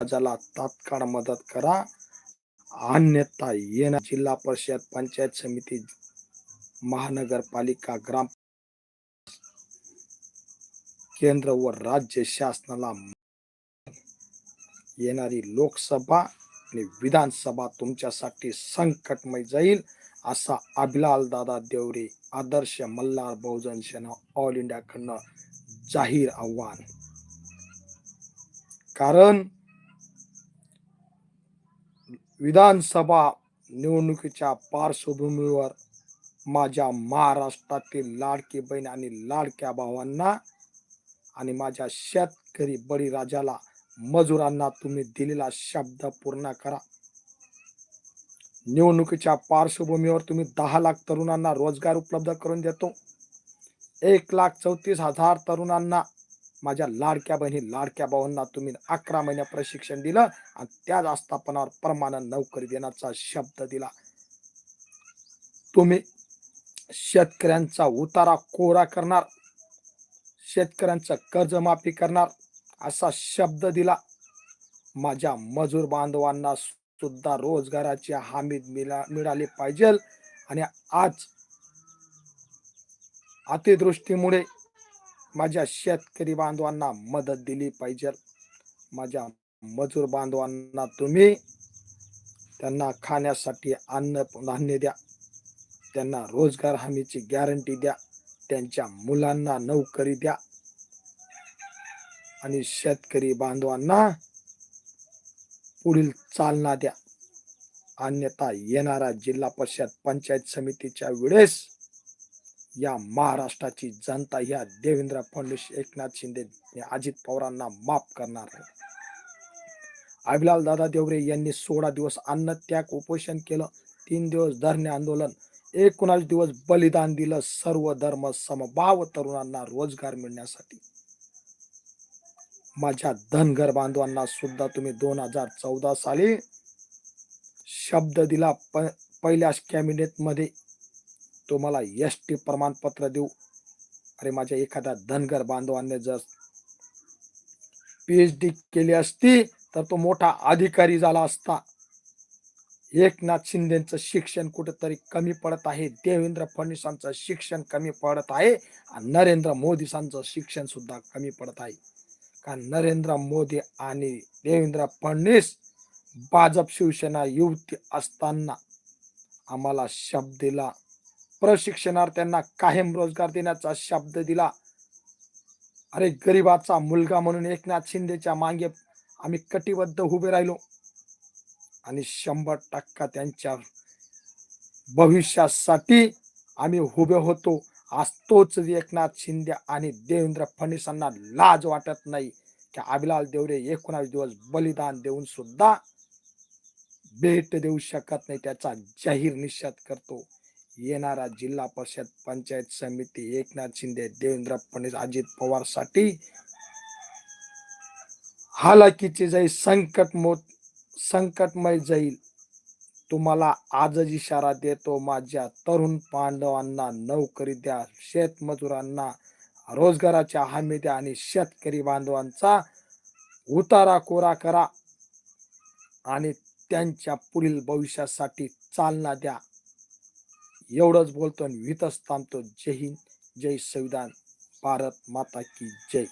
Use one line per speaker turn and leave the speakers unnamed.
समाजाला तात्काळ मदत करा. अन्यथा येणार जिल्हा परिषद पंचायत समिती महानगरपालिका ग्राम केंद्र व राज्य शासनाला येणारी लोकसभा आणि विधानसभा तुमच्यासाठी संकटमय जाईल असा अभिलाल दादा देवरे आदर्श मल्हार बहुजन सेना ऑल इंडियाकडनं जाहीर आव्हान. कारण विधानसभा निवडणुकीच्या पार्श्वभूमीवर माझ्या महाराष्ट्रातील लाडकी बहीण आणि लाडक्या भावांना आणि माझ्या शेतकरी बळीराजाला मजुरांना तुम्ही दिलेला शब्द पूर्ण करा. निवडणुकीच्या पार्श्वभूमीवर तुम्ही दहा लाख तरुणांना रोजगार उपलब्ध करून देतो. एक लाख चौतीस हजार तरुणांना माझ्या लाडक्या बहिणी लाडक्या भावांना तुम्ही अकरा महिने प्रशिक्षण दिलं आणि त्याच आस्थापनावर परमानंद नोकरी देण्याचा शब्द दिला. तुम्ही शेतकऱ्यांचा उतारा कोरा करणार शेतकऱ्यांचं कर्जमाफी करणार असा शब्द दिला. माझ्या मजूर बांधवांना सुद्धा रोजगाराची हमी मिळा मिळाली पाहिजे आणि आज अतिदृष्टीमुळे माझ्या शेतकरी बांधवांना मदत दिली पाहिजे. माझ्या मजूर बांधवांना तुम्ही त्यांना खाण्यासाठी अन्न धान्य द्या. त्यांना रोजगार हमीची गॅरंटी द्या. त्यांच्या मुलांना नोकरी द्या. आणि शेतकरी बांधवांना पुढील चालना द्या. अन्यथा येणारा जिल्हा परिषद पंचायत समितीच्या वेळेस या महाराष्ट्राची जनता या देवेंद्र फडणवीस एकनाथ शिंदे अजित पवारांना माफ करणार आहे. अभिलाल दादा देवरे यांनी सोळा दिवस अन्न त्याग उपोषण केलं. तीन दिवस धरणे आंदोलन. एकोणास दिवस बलिदान दिलं. सर्व धर्म समभाव तरुणांना रोजगार मिळण्यासाठी. माझ्या धनगर बांधवांना सुद्धा तुम्ही दोन हजार चौदा साली शब्द दिला. पहिल्याच पहिल्या कॅबिनेटमध्ये तुम्हाला एस टी प्रमाणपत्र देऊ. अरे माझ्या एखाद्या धनगर बांधवाने जर पीएच डी केली असती तर तो मोठा अधिकारी झाला असता. एकनाथ शिंदेचं शिक्षण कुठेतरी कमी पडत आहे. देवेंद्र फडणवीसांचं शिक्षण कमी पडत आहे. आणि नरेंद्र मोदीसांचं शिक्षण सुद्धा कमी पडत आहे. कारण नरेंद्र मोदी आणि देवेंद्र फडणवीस भाजप शिवसेना युती असताना आम्हाला शब्द दिला. प्रशिक्षणार्थ्यांना कायम रोजगार देण्याचा शब्द दिला. अरे गरीबाचा मुलगा म्हणून एकनाथ शिंदेच्या मागे आम्ही कटिबद्ध उभे राहिलो. आणि शंभर टक्का त्यांच्या भविष्यासाठी आम्ही उभे होतो. आज तोच एकनाथ शिंदे आणि देवेंद्र फडणवीसांना लाज वाटत नाही की अभिलाल देवरे एकोणावीस दिवस बलिदान देऊन सुद्धा भेट देऊ शकत नाही त्याचा जाहीर निषेध करतो. येणारा जिल्हा परिषद पंचायत समिती एकनाथ शिंदे देवेंद्र फडणवीस अजित पवारसाठी हालाकीचे जाईल संकट मोत संकटमय जाईल तुम्हाला आजच इशारा देतो माझ्या तरुण पांडवांना नोकरी द्या शेतमजुरांना रोजगाराच्या हमी द्या आणि शेतकरी बांधवांचा उतारा कोरा करा आणि त्यांच्या पुढील भविष्यासाठी चालना द्या. एवढंच बोलतो आणि वितच थांबतो. जय हिंद जय संविधान. भारत माता की जय.